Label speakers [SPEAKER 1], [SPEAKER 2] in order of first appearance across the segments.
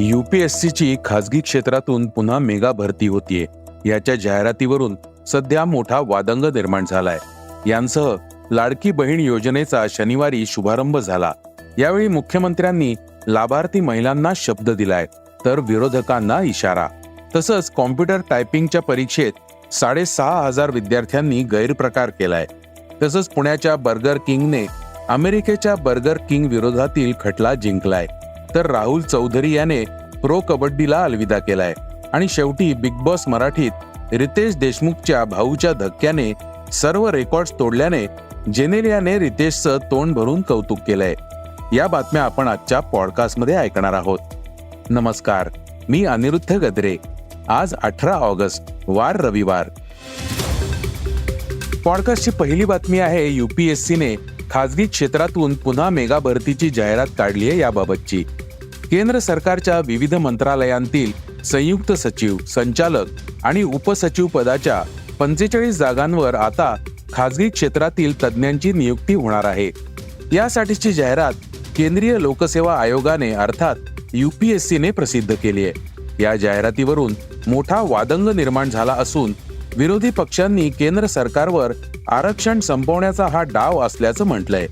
[SPEAKER 1] यूपीएससीची खासगी क्षेत्रातून पुन्हा मेगा भरती होतीये. याच्या जाहिरातीवरून सध्या मोठा वादंग निर्माण झालाय. यांसह लाडकी बहीण योजनेचा शनिवारी शुभारंभ झाला. यावेळी मुख्यमंत्र्यांनी लाभार्थी महिलांना शब्द दिलाय तर विरोधकांना इशारा. तसंच कॉम्प्युटर टायपिंगच्या परीक्षेत साडेसहा हजार विद्यार्थ्यांनी गैरप्रकार केलाय. तसंच पुण्याच्या बर्गर किंगने अमेरिकेच्या बर्गर किंग विरोधातील खटला जिंकलाय. तर राहुल चौधरी याने प्रो कबड्डीला अलविदा केलाय. आणि शेवटी बिग बॉस मराठीत रितेश देशमुखच्या भाऊच्या धक्क्याने सर्व रेकॉर्ड्स तोडल्याने जेनेलियाने रितेशचं तोंड भरून कौतुक केलंय. या बातम्या आपण आजच्या पॉडकास्टमध्ये ऐकणार आहोत. नमस्कार मी अनिरुद्ध गद्रे. आज अठरा ऑगस्ट वार रविवार. पॉडकास्टची पहिली बातमी आहे युपीएससीने खासगी क्षेत्रातून पुन्हा मेगा भरतीची जाहिरात काढली आहे याबाबतची. केंद्र सरकारच्या विविध मंत्रालयांतील संयुक्त सचिव संचालक आणि उपसचिव पदाच्या पंचेचाळीस जागांवर आता खासगी क्षेत्रातील तज्ज्ञांची नियुक्ती होणार आहे. यासाठीची जाहिरात केंद्रीय लोकसेवा आयोगाने अर्थात युपीएससीने प्रसिद्ध केली आहे. या जाहिरातीवरून मोठा वादंग निर्माण झाला असून विरोधी पक्षांनी केंद्र सरकारवर आरक्षण संपवण्याचा हा डाव असल्याचं म्हटलंय.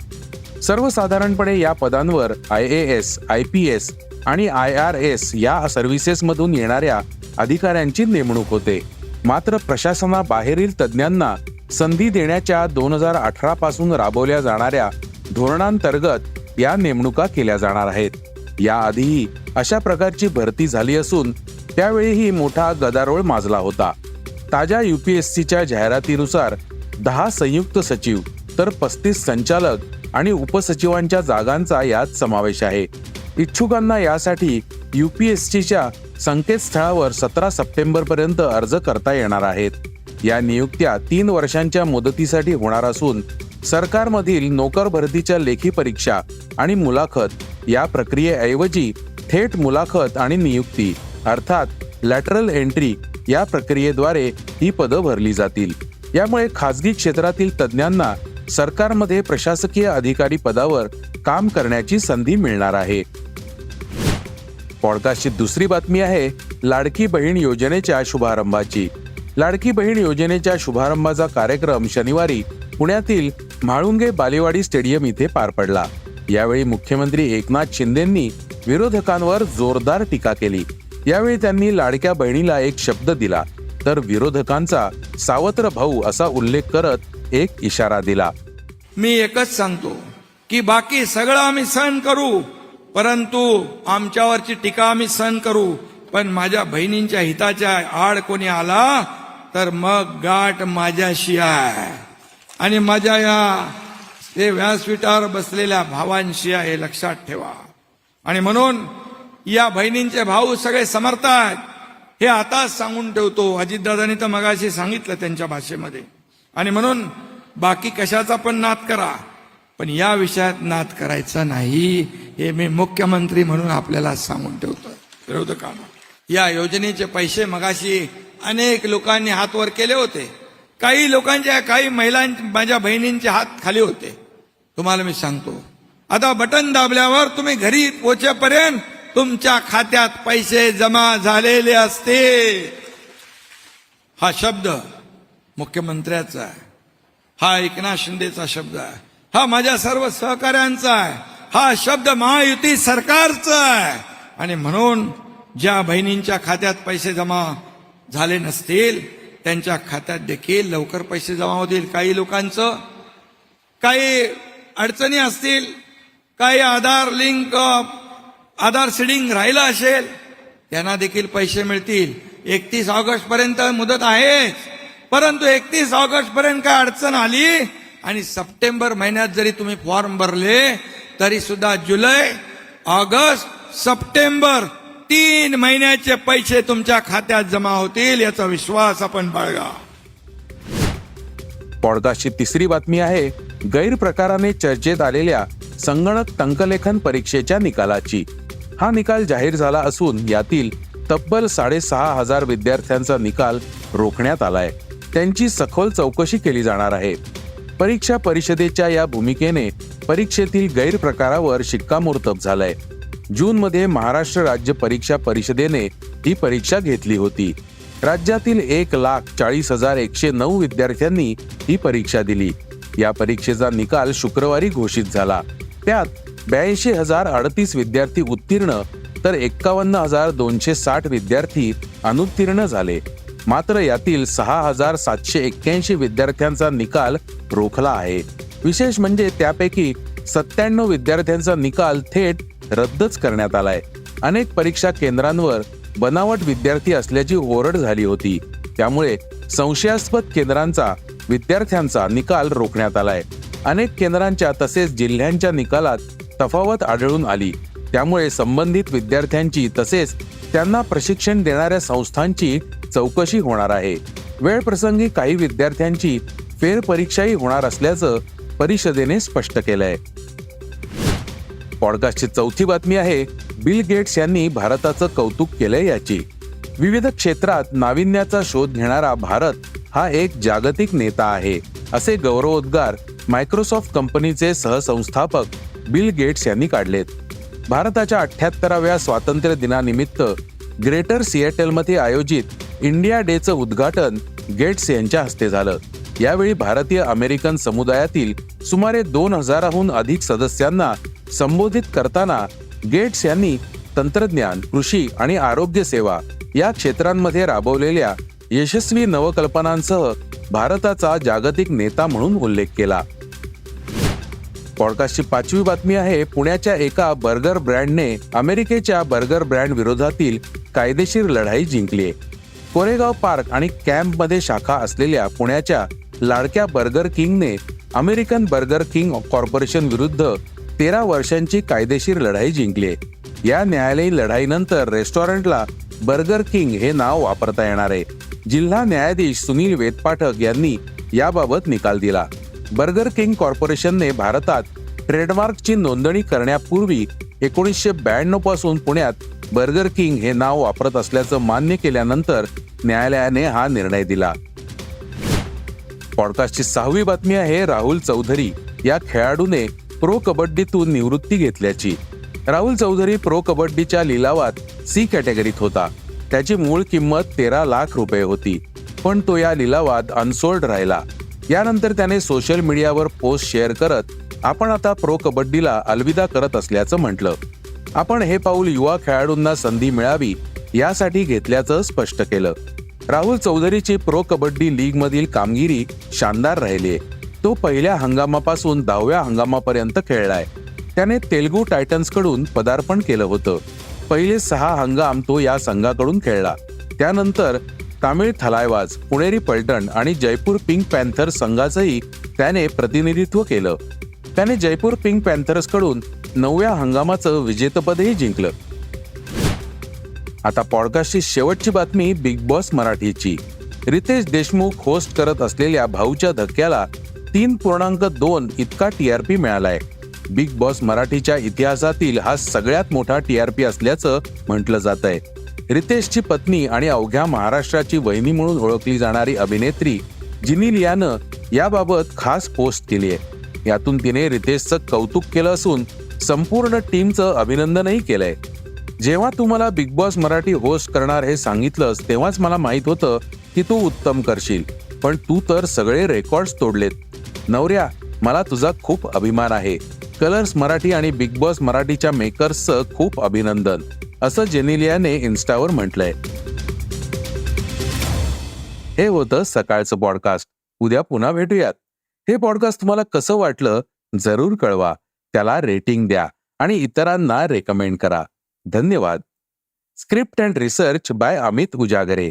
[SPEAKER 1] सर्वसाधारणपणे या पदांवर I A S I P S आणि आय आर एस या सर्व्हिसेसमधून येणाऱ्या अधिकाऱ्यांची नेमणूक होते. मात्र प्रशासनाबाहेरील तज्ज्ञांना संधी देण्याच्या दोन हजार अठरा पासून राबवल्या जाणाऱ्या धोरणांतर्गत या नेमणुका केल्या जाणार आहेत. याआधीही अशा प्रकारची भरती झाली असून त्यावेळीही मोठा गदारोळ माजला होता. ताज्या युपीएससीच्या जाहिरातीनुसार दहा संयुक्त सचिव तर पस्तीस संचालक आणि उपसचिवांच्या जागांचा यात समावेश आहे. इच्छुकांना यासाठी युपीएससीच्या संकेतस्थळावर सतरा सप्टेंबर पर्यंत अर्ज करता येणार आहेत. या नियुक्त्या तीन वर्षांच्या मुदतीसाठी होणार असून सरकारमधील नोकर भरतीच्या लेखी परीक्षा आणि मुलाखत या प्रक्रियेऐवजी थेट मुलाखत आणि नियुक्ती अर्थात लॅटरल एंट्री या प्रक्रियेद्वारे ही पदं भरली जातील. यामुळे खासगी क्षेत्रातील तज्ज्ञांना सरकारमध्ये प्रशासकीय अधिकारी पदावर काम करण्याची संधी मिळणार आहे. पॉडकास्टची दुसरी बातमी आहे लाडकी बहीण योजनेच्या शुभारंभाची. लाडकी बहीण योजनेच्या शुभारंभाचा कार्यक्रम शनिवारी पुण्यातील म्हाळुंगे बालेवाडी स्टेडियम इथे पार पडला. यावेळी मुख्यमंत्री एकनाथ शिंदेंनी विरोधकांवर जोरदार टीका केली. यावेळी त्यांनी लाडक्या बहिणीला एक शब्द दिला तर विरोधकांचा सावत्र भाऊ असा उल्लेख करत एक इशारा दिला.
[SPEAKER 2] मी एकच सांगतो की बाकी सगळं आम्ही सहन करू परंतु आमच्यावरची टीका आम्ही सहन करू पण माझ्या बहिणींच्या हिताच्या आड कोणी आला तर मग गाठ माझ्याशी आहे. आणि माझ्या या ते व्यासपीठावर बसलेल्या भावांशी आहे हे लक्षात ठेवा. आणि म्हणून या बहिणींचे भाऊ सगळे समर्थ आहेत हे आताच सांगून ठेवतो. अजितदादांनी तर मगाशी सांगितलं त्यांच्या भाषेमध्ये. आणि म्हणून बाकी कशाचा पण नाद करा. पण या विषयात नाद करायचा नाही. हे मी मुख्यमंत्री म्हणून आपल्याला सांगून ठेवतो. विरोधकांना या योजनेचे पैसे मगाशी अनेक लोकांनी हात वर केले होते. काही लोकांच्या काही महिलां माझ्या बहिणींचे हात खाली होते. तुम्हाला मी सांगतो. आता बटन दाबल्यावर तुम्ही घरी पोचेपर्यंत तुमच्या खात्यात पैसे जमा झालेले असते. हा शब्द मुख्यमंत्र्याचा आहे. हा एकनाथ शिंदेचा शब्द आहे. हा माझ्या सर्व सहकाऱ्यांचा आहे. हा शब्द महायुती सरकारचा आहे. आणि म्हणून ज्या बहिणींच्या खात्यात पैसे जमा झाले नसतील त्यांच्या खात्यात देखील लवकर पैसे जमा होतील. काही लोकांचं काही अडचणी असतील काही आधार लिंक आधार सीडिंग राहिलं असेल त्यांना देखील पैसे मिळतील. एकतीस ऑगस्ट पर्यंत मुदत आहे परंतु एकतीस ऑगस्ट पर्यंत काय अडचण आली? आणि सप्टेंबर महिन्यात जरी तुम्ही फॉर्म भरले तरी सुद्धा जुलै ऑगस्ट सप्टेंबर तीन महिन्याचे पैसे तुमच्या खात्यात जमा होतील याचा विश्वास आपण बाळगा.
[SPEAKER 1] पॉडकास्टची तिसरी बातमी आहे गैरप्रकाराने चर्चेत आलेल्या संगणक टंकलेखन परीक्षेच्या निकालाची. हा निकाल जाहीर झाला असून यातील तब्बल साडेसहा हजार विद्यार्थ्यांचा निकाल रोखण्यात आलाय. त्यांची सखोल चौकशी केली जाणार आहे. परीक्षा परिषदेच्या या भूमिकेने परीक्षेतील गैरप्रकारावर शिक्कामोर्तब झालंय. जूनमध्ये महाराष्ट्र राज्य परीक्षा परिषदेने ही परीक्षा घेतली होती. राज्यातील एक लाख चाळीस हजार एकशे नऊ विद्यार्थ्यांनी ही परीक्षा दिली. या परीक्षेचा निकाल शुक्रवारी घोषित झाला. त्यात ब्याऐंशी हजार अडतीस विद्यार्थी उत्तीर्ण तर एक्कावन्न हजार दोनशे साठ विद्यार्थी अनुत्तीर्ण झाले. मात्र यातील सहा हजार सातशे एक्क्याऐंशी विद्यार्थ्यांचा निकाल रोखला आहे. विशेष म्हणजे त्यापैकी सत्त्याण्णव विद्यार्थ्यांचा निकाल थेट रद्दच करण्यात आलाय. अनेक परीक्षा केंद्रांवर बनावट विद्यार्थी असल्याची ओरड झाली होती. त्यामुळे संशयास्पद केंद्रांचा विद्यार्थ्यांचा निकाल रोखण्यात आलाय. अनेक केंद्रांच्या तसेच जिल्ह्यांच्या निकालात तफावत आढळून आली. त्यामुळे संबंधित विद्यार्थ्यांची तसेच त्यांना प्रशिक्षण देणाऱ्या संस्थांची चौकशी होणार आहे. वेळ प्रसंगी काही विद्यार्थ्यांची फेरपरीक्षाही होणार असल्याचं परिषदेने स्पष्ट केलंय. पॉडकास्टची चौथी बातमी आहे बिल गेट्स यांनी भारताचं कौतुक केलंय याची. विविध क्षेत्रात नाविन्याचा शोध घेणारा भारत हा एक जागतिक नेता आहे असे गौरवोद्गार मायक्रोसॉफ्ट कंपनीचे सहसंस्थापक बिल गेट्स यांनी काढलेत. भारताच्या अठ्याहत्तराव्या स्वातंत्र्य दिनानिमित्त ग्रेटर सिएटलमध्ये आयोजित इंडिया डेचं उद्घाटन गेट्स यांच्या हस्ते झालं. यावेळी भारतीय अमेरिकन समुदायातील सुमारे दोन हजाराहून अधिक सदस्यांना संबोधित करताना गेट्स यांनी तंत्रज्ञान कृषी आणि आरोग्य सेवा या क्षेत्रांमध्ये राबवलेल्या यशस्वी नवकल्पनांसह भारताचा जागतिक नेता म्हणून उल्लेख केला. पॉडकास्टची पाचवी बातमी आहे पुण्याच्या एका बर्गर ब्रँडने अमेरिकेच्या बर्गर ब्रँड विरोधातील कायदेशीर लढाई जिंकली कोरेगाव पार्क आणि कॅम्पमध्ये शाखा असलेल्या पुण्याच्या लाडक्या बर्गर किंगने अमेरिकन बर्गर किंग कॉर्पोरेशन विरुद्ध तेरा वर्षांची कायदेशीर लढाई जिंकली या न्यायालयीन लढाईनंतर रेस्टॉरंटला बर्गर किंग हे नाव वापरता येणार. आहे जिल्हा न्यायाधीश सुनील वेदपाठक यांनी याबाबत निकाल दिला. बर्गर किंग कॉर्पोरेशनने भारतात ट्रेडमार्कची नोंदणी करण्यापूर्वी एकोणीसशे ब्याण्णवपासून पुण्यात बर्गर किंग हे नाव वापरत असल्याचं मान्य केल्यानंतर न्यायालयाने हा निर्णय दिला. पॉडकास्टची सहावी बातमी आहे राहुल चौधरी या खेळाडूने प्रो कबड्डीतून निवृत्ती घेतल्याची. राहुल चौधरी प्रो कबड्डीच्या लिलावात सी कॅटेगरीत होता. त्याची मूळ किंमत तेरा लाख रुपये होती. पण तो या लिलावात अनसोल्ड राहिला. यानंतर त्याने सोशल मीडियावर पोस्ट शेअर करत आपण आता प्रो कबड्डीला अलविदा करत असल्याचं म्हटलं. आपण हे पाऊल युवा खेळाडूंना संधी मिळावी यासाठी घेतल्याचं स्पष्ट केलं. राहुल चौधरीची प्रो कबड्डी लीग मधील कामगिरी शानदार राहिली तो पहिल्या हंगामापासून दहाव्या हंगामापर्यंत खेळलाय. त्याने तेलगू टायटन्सकडून पदार्पण केलं होतं. पहिले सहा हंगाम तो या संघाकडून खेळला. त्यानंतर तामिळ थलायवाज पुणेरी पलटण आणि जयपूर पिंक पॅन्थर संघाचंही त्याने प्रतिनिधित्व केलं. त्याने जयपूर पिंक पॅन्थर्सकडून नवव्या हंगामाचं विजेतपदही जिंकलं. आता पॉडकास्टची शेवटची बातमी बिग बॉस मराठीची. रितेश देशमुख होस्ट करत असलेल्या भाऊच्या धक्क्याला तीन पूर्णांक दोन इतका टीआरपी मिळालाय. बिग बॉस मराठीच्या इतिहासातील हा सगळ्यात मोठा टीआरपी असल्याचं म्हटलं जात आहे रितेशची पत्नी आणि अवघ्या महाराष्ट्राची वहिनी म्हणून ओळखली जाणारी अभिनेत्री जिनिलियानं याबाबत खास पोस्ट केली आहे. यातून तिने रितेशचं कौतुक केलं असून संपूर्ण टीमचं अभिनंदनही केलंय. जेव्हा तू मला बिग बॉस मराठी होस्ट करणार हे सांगितलंस तेव्हाच मला माहीत होतं की तू उत्तम करशील. पण तू तर सगळे रेकॉर्ड्स तोडलेत. नवऱ्या मला तुझा खूप अभिमान आहे. कलर्स मराठी आणि बिग बॉस मराठीच्या मेकर्सचं खूप अभिनंदन. असं जेनिलियाने इन्स्टावर म्हटलंय. हे होतं सकाळचं पॉडकास्ट उद्या पुन्हा भेटूयात. हे पॉडकास्ट तुम्हाला कसं वाटलं जरूर कळवा. त्याला रेटिंग द्या आणि इतरांना रेकमेंड करा. धन्यवाद. Script and research by Amit Ujagare